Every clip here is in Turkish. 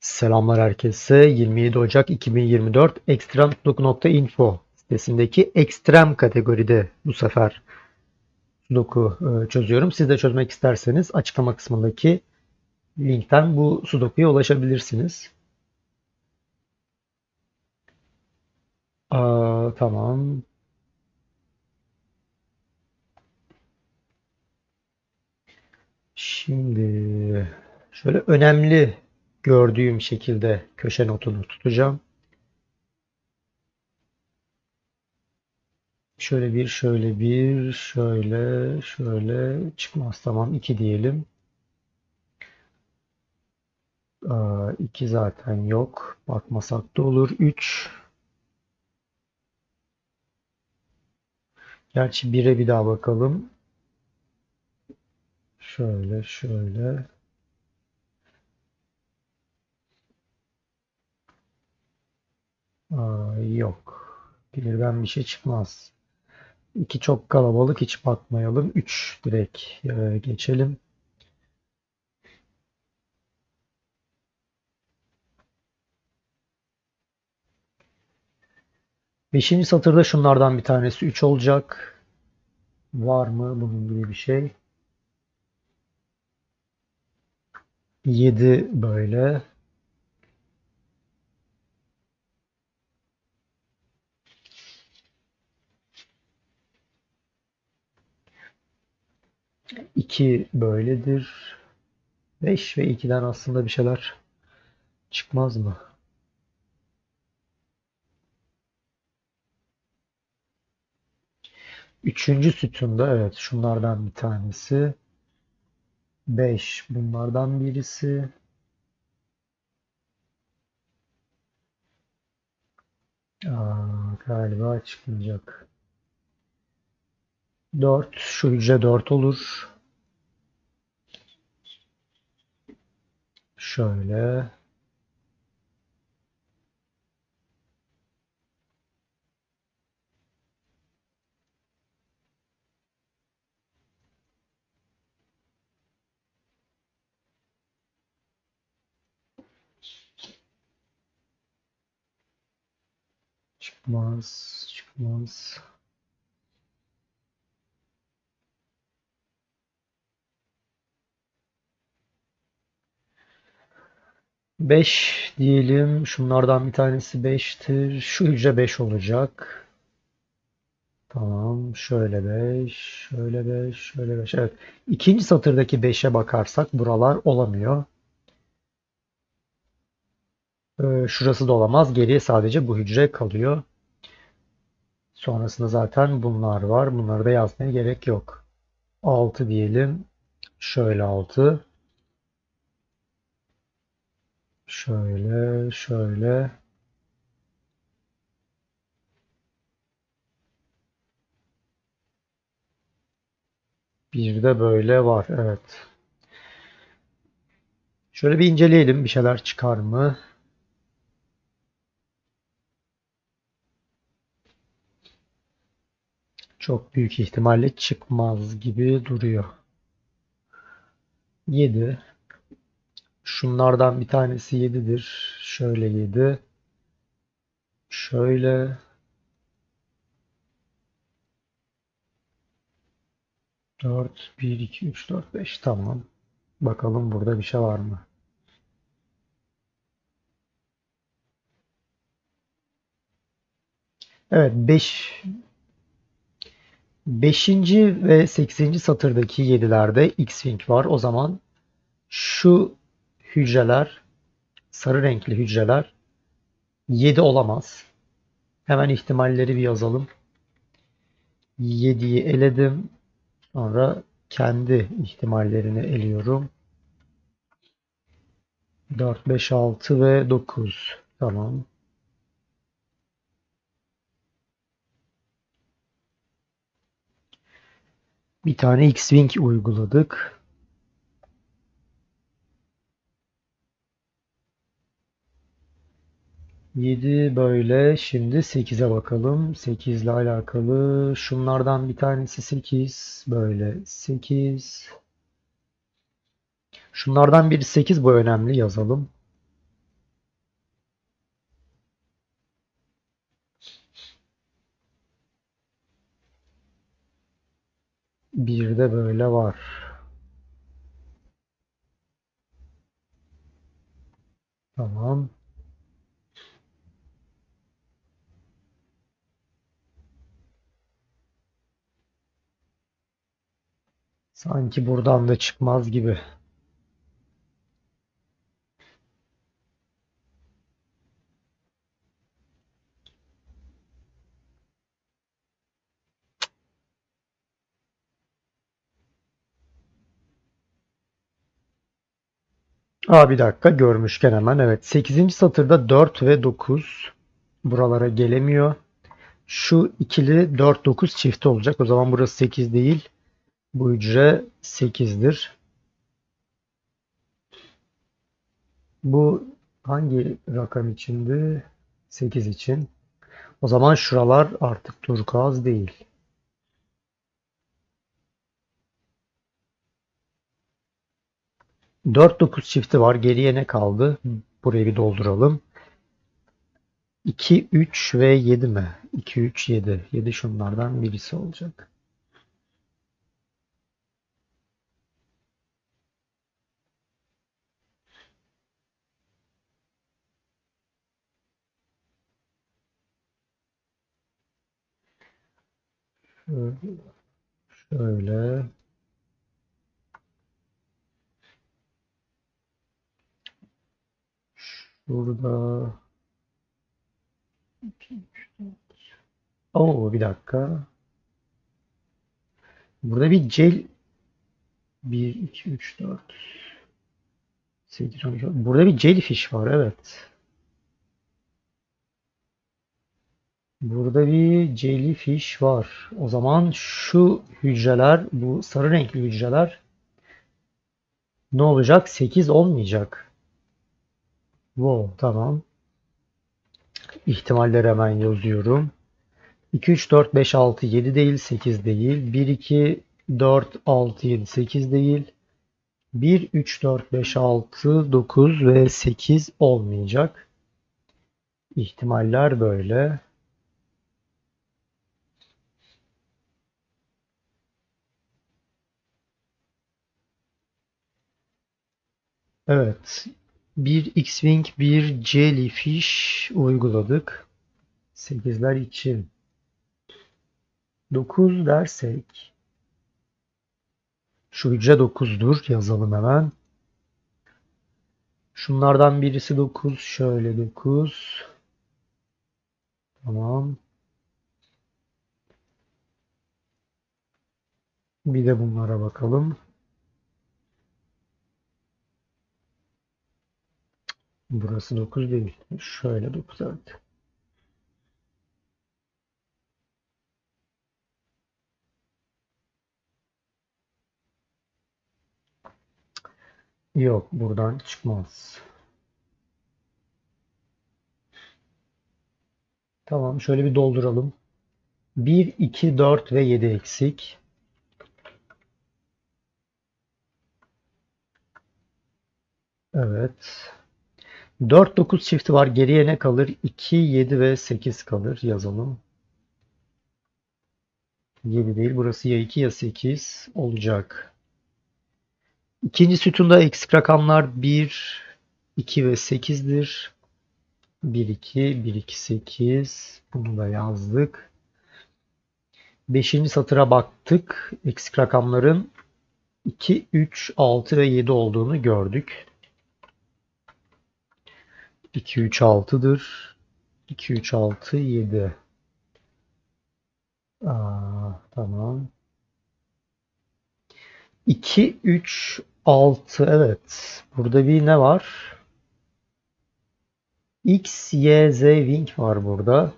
Selamlar herkese. 27 Ocak 2024 ekstremsudoku.info sitesindeki ekstrem kategoride bu sefer sudoku e, çözüyorum. Siz de çözmek isterseniz açıklama kısmındaki linkten bu sudokuya ulaşabilirsiniz. Aa, tamam. Şimdi şöyle önemli gördüğüm şekilde köşe notunu tutacağım. Şöyle bir, şöyle bir, şöyle, şöyle çıkmaz. Tamam, 2 diyelim. 2 zaten yok. Bakmasak da olur. 3. Gerçi 1'e bir daha bakalım. Şöyle, şöyle. Aa, yok. Birden bir şey çıkmaz. İki çok kalabalık hiç bakmayalım. Üç direkt e, geçelim. Beşinci satırda şunlardan bir tanesi 3 olacak. Var mı bunun gibi bir şey? 7 böyle. İki böyledir. 5 ve 2'den aslında bir şeyler çıkmaz mı? Üçüncü sütunda evet şunlardan bir tanesi. 5 bunlardan birisi. Aa, galiba çıkmayacak. 4 şu hücre 4 olur. Şöyle. Çıkmaz, çıkmaz. Beş diyelim. Şunlardan bir tanesi 5'tir. Şu hücre 5 olacak. Tamam. Şöyle 5, şöyle 5, şöyle 5. Evet. İkinci satırdaki 5'e bakarsak buralar olamıyor. Ee, şurası da olamaz. Geriye sadece bu hücre kalıyor. Sonrasında zaten bunlar var. Bunları da yazmaya gerek yok. 6 diyelim. Şöyle 6. Şöyle, şöyle. Bir de böyle var. Evet. Şöyle bir inceleyelim. Bir şeyler çıkar mı? Çok büyük ihtimalle çıkmaz gibi duruyor. 7. Şunlardan bir tanesi 7'dir. Şöyle 7. Şöyle. 4, 1, 2, 3, 4, 5. Tamam. Bakalım burada bir şey var mı? Evet 5 5. ve 8. satırdaki 7'lerde X-Wing var. O zaman şu hücreler sarı renkli hücreler 7 olamaz. Hemen ihtimalleri bir yazalım. 7'yi eledim. Sonra kendi ihtimallerini eliyorum. 4, 5, 6 ve 9. Tamam. Bir tane X-Wing uyguladık. 7 böyle. Şimdi 8'e bakalım. 8 ile alakalı. Şunlardan bir tanesi 8. Böyle 8. Şunlardan biri 8 bu önemli yazalım. Bir de böyle var. Tamam. Sanki buradan da çıkmaz gibi. Aa bir dakika görmüşken hemen evet 8. satırda 4 ve 9 buralara gelemiyor. Şu ikili 4 9 çifti olacak. O zaman burası 8 değil. Bu hücre 8'dir. Bu hangi rakam içindi? 8 için. O zaman şuralar artık turkuaz değil. Dört dokuz çifti var. Geriye ne kaldı? Burayı bir dolduralım. 2, 3 ve 7 mi? 2, 3, 7. 7 şunlardan birisi olacak. Şöyle. Burada. Oo bir dakika. Burada bir cel 1, 2, 3, 4 8, 12. Burada bir jellyfish var evet. Burada bir jellyfish var. O zaman şu hücreler, bu sarı renkli hücreler ne olacak? 8 olmayacak. Wow, tamam. İhtimalleri hemen yazıyorum. 2, 3, 4, 5, 6, 7 değil, 8 değil. 1, 2, 4, 6, 7, 8 değil. 1, 3, 4, 5, 6, 9 ve 8 olmayacak. İhtimaller böyle. Evet. Bir X-Wing, bir Jellyfish uyguladık. 8'ler için. 9 dersek şu hücre 9'dur. Yazalım hemen. Şunlardan birisi 9. Şöyle 9. Tamam. Bir de bunlara bakalım. Burası 9 değil. Şöyle 9 evet. Yok buradan çıkmaz. Tamam şöyle bir dolduralım. 1, 2, 4 ve 7 eksik. Evet. 4, 9 çifti var. Geriye ne kalır? 2, 7 ve 8 kalır. Yazalım. 7 değil. Burası ya 2 ya 8 olacak. İkinci sütunda eksik rakamlar 1, 2 ve 8'dir. 1, 2, 1, 2, 8. Bunu da yazdık. Beşinci satıra baktık. Eksik rakamların 2, 3, 6 ve 7 olduğunu gördük. 2, 3, 6'dır. 2, 3, 6, 7. Aa, tamam. 2, 3, 6. Evet. Burada bir ne var? X, Y, Z wing var burada.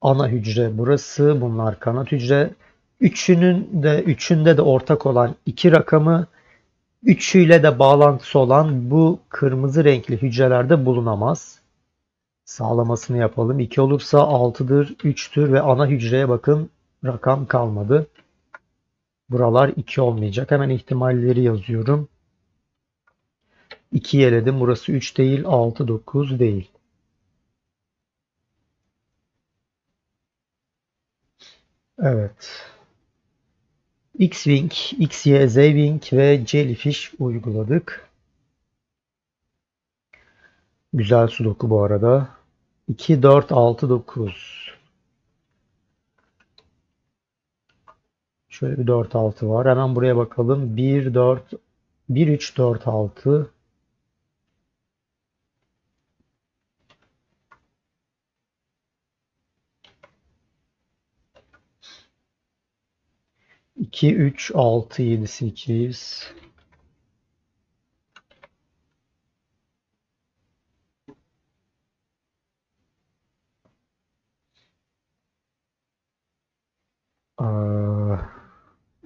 Ana hücre burası. Bunlar kanat hücre. Üçünün de üçünde de ortak olan iki rakamı üçüyle de bağlantısı olan bu kırmızı renkli hücrelerde bulunamaz. Sağlamasını yapalım. 2 olursa 6'dır, 3'tür ve ana hücreye bakın rakam kalmadı. Buralar 2 olmayacak. Hemen ihtimalleri yazıyorum. 2 eledim. Burası 3 değil, 6, 9 değil. Evet. X-Wing, XY, Z-Wing ve Jellyfish uyguladık. Güzel sudoku bu arada. 2, 4, 6, 9. Şöyle bir 4, 6 var. Hemen buraya bakalım. 1, 4, 1, 3, 4, 6. 2, 3, 6, 7, 8.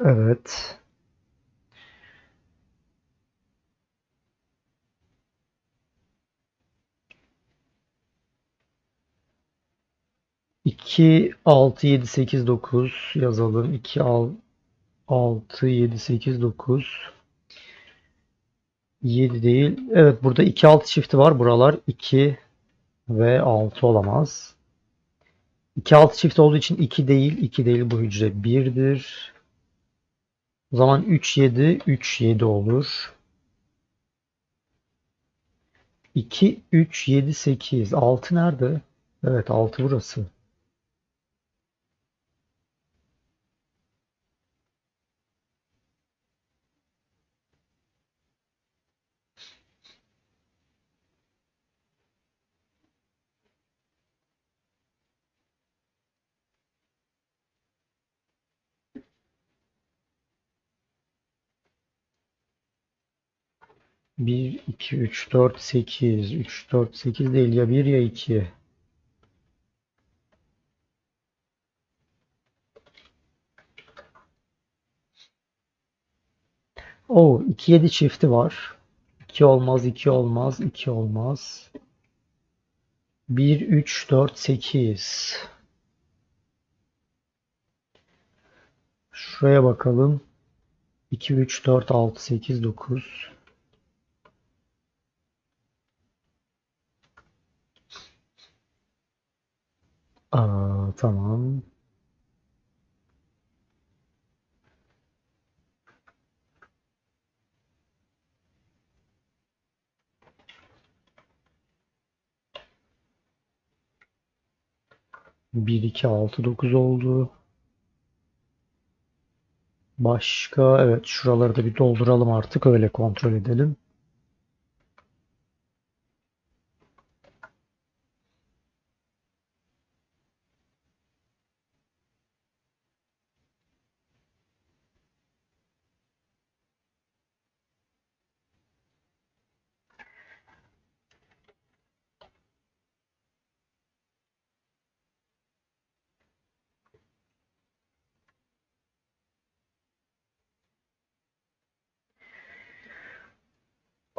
Evet. İki, altı, yedi, sekiz, dokuz yazalım. İki, altı. 6, 7, 8, 9. 7 değil. Evet burada 2, 6 çifti var. Buralar 2 ve 6 olamaz. 2, 6 çift olduğu için 2 değil. 2 değil bu hücre 1'dir. O zaman 3, 7, 3, 7 olur. 2, 3, 7, 8. 6 nerede? Evet 6 burası. Bir, iki, üç, dört, sekiz. Üç, dört, sekiz değil ya bir ya iki. O 2 7 çifti var. 2 olmaz, 2 olmaz, 2 olmaz. 1 3 4 8. Şuraya bakalım. 2 3 4 6 8 9. Aa, tamam. Bir, iki, altı, dokuz oldu. Başka, evet şuraları da bir dolduralım artık öyle kontrol edelim.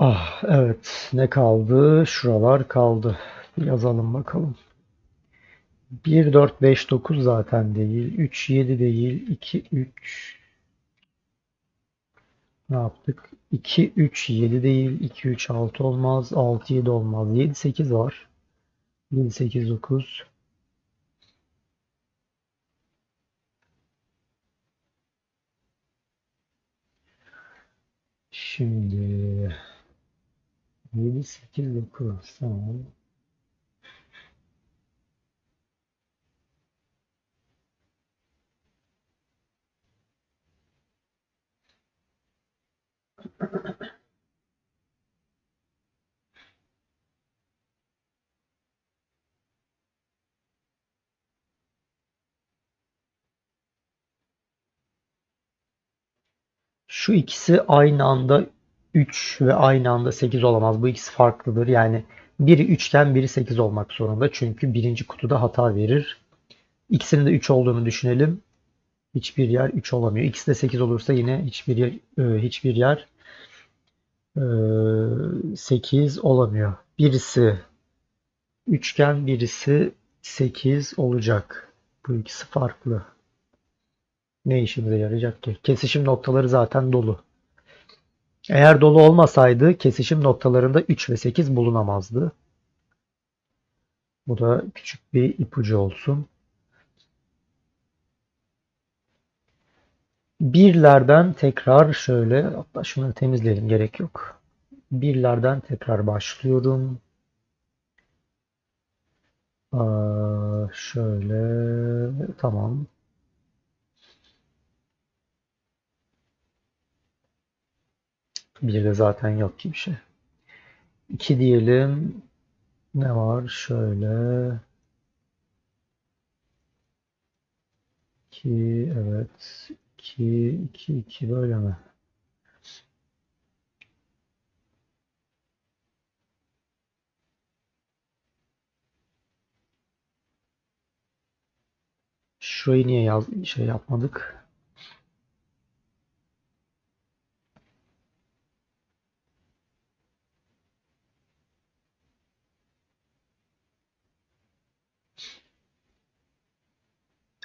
Ah evet ne kaldı? Şuralar kaldı. Yazalım bakalım. 1 4 5 9 zaten değil. 3 7 değil. 2 3 ne yaptık? 2 3 7 değil. 2 3 6 olmaz. 6 7 olmaz. 7 8 var. 7 8 9 Şimdi 7 8 9 tamam. Şu ikisi aynı anda 3 ve aynı anda 8 olamaz. Bu ikisi farklıdır. Yani biri 3 iken biri 8 olmak zorunda. Çünkü birinci kutuda hata verir. İkisinin de 3 olduğunu düşünelim. Hiçbir yer 3 olamıyor. İkisi de 8 olursa yine hiçbir yer e, hiçbir yer e, 8 olamıyor. Birisi üçgen, birisi 8 olacak. Bu ikisi farklı. Ne işimize yarayacak ki? Kesişim noktaları zaten dolu. Eğer dolu olmasaydı kesişim noktalarında 3 ve 8 bulunamazdı. Bu da küçük bir ipucu olsun. Birlerden tekrar şöyle hatta şunu temizleyelim gerek yok. Birlerden tekrar başlıyorum. Aa, şöyle tamam. Bir de zaten yok ki bir şey. 2 diyelim. Ne var? Şöyle. 2 evet. 2 2 2 böyle mi? Şurayı niye yaz şey yapmadık?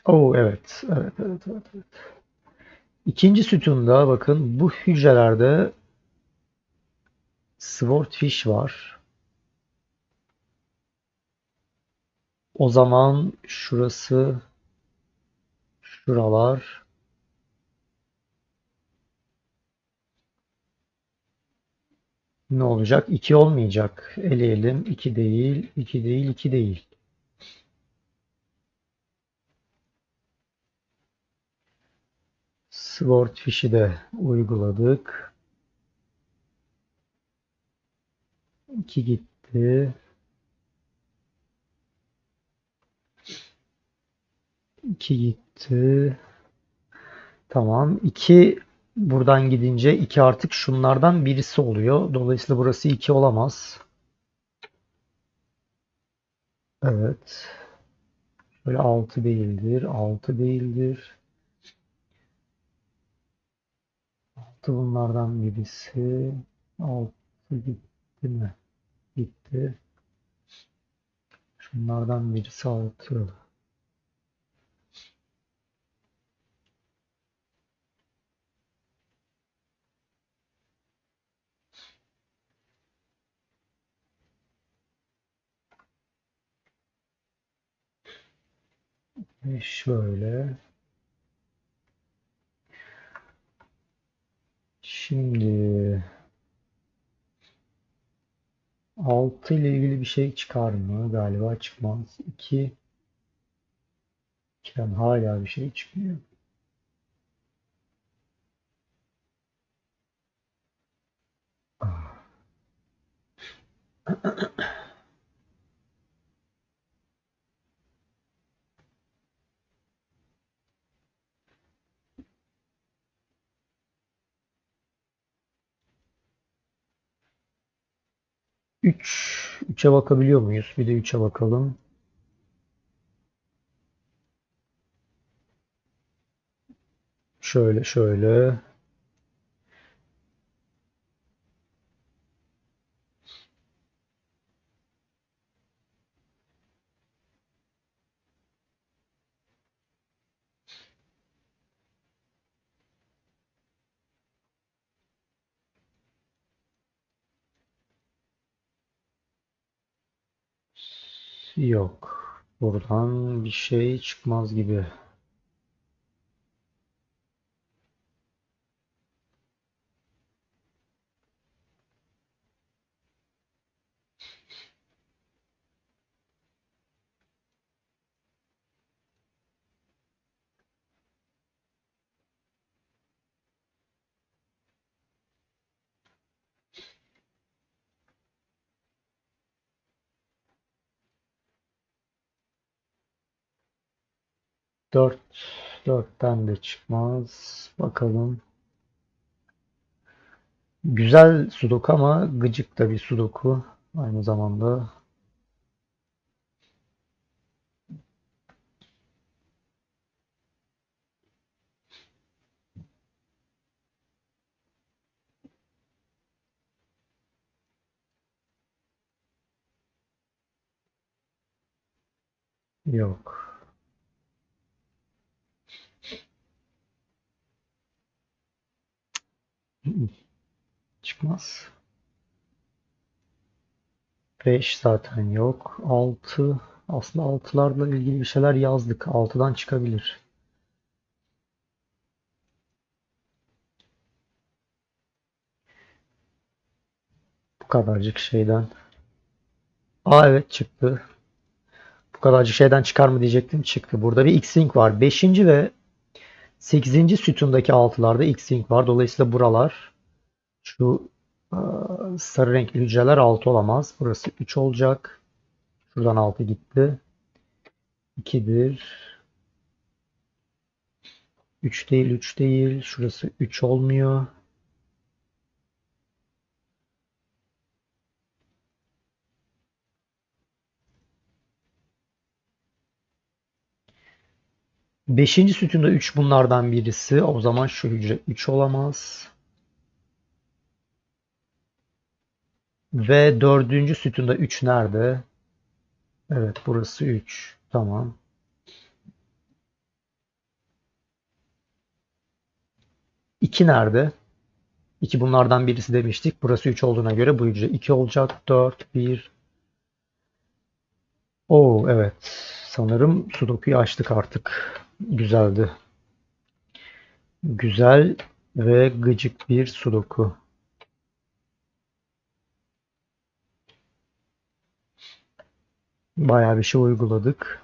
Oo evet. Evet evet evet evet. İkinci sütunda bakın bu hücrelerde swordfish var. O zaman şurası şuralar ne olacak? 2 olmayacak. Eleyelim. 2 değil, 2 değil, 2 değil. Swordfish'i de uyguladık. 2 gitti. 2 gitti. Tamam. 2 buradan gidince 2 artık şunlardan birisi oluyor. Dolayısıyla burası 2 olamaz. Evet. Böyle 6 değildir. 6 değildir. 6 bunlardan birisi. 6 gitti mi? Gitti. Şunlardan birisi 6. Ve şöyle. Şimdi 6 ile ilgili bir şey çıkar mı? Galiba çıkmaz. 2 2'den hala bir şey çıkmıyor. Ah. 3 3'e bakabiliyor muyuz? Bir de 3'e bakalım. Şöyle şöyle. Yok. Buradan bir şey çıkmaz gibi. Dört. Dörtten de çıkmaz. Bakalım. Güzel sudoku ama gıcık da bir sudoku. Aynı zamanda. Yok. çıkmaz. 5 zaten yok. 6 aslında 6'larla ilgili bir şeyler yazdık. 6'dan çıkabilir. Bu kadarcık şeyden. Aa evet çıktı. Bu kadarcık şeyden çıkar mı diyecektim. Çıktı. Burada bir X-Link var. 5. ve 8. sütundaki altılarda X-Wing var. Dolayısıyla buralar şu aa, sarı renkli hücreler 6 olamaz. Burası 3 olacak. Şuradan 6 gitti. 2'dir. 3 değil, 3 değil. Şurası 3 olmuyor. Beşinci sütunda 3 bunlardan birisi. O zaman şu hücre 3 olamaz. Ve dördüncü sütunda 3 nerede? Evet burası 3. Tamam. İki nerede? 2 bunlardan birisi demiştik. Burası 3 olduğuna göre bu hücre 2 olacak. 4, 1. Oo evet. Sanırım Sudoku'yu açtık artık. Güzeldi. Güzel ve gıcık bir Sudoku. Bayağı bir şey uyguladık.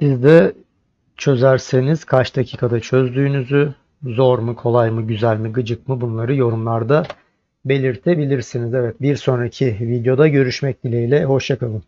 Siz de çözerseniz kaç dakikada çözdüğünüzü, zor mu, kolay mı, güzel mi, gıcık mı bunları yorumlarda belirtebilirsiniz. Evet, bir sonraki videoda görüşmek dileğiyle. Hoşça kalın.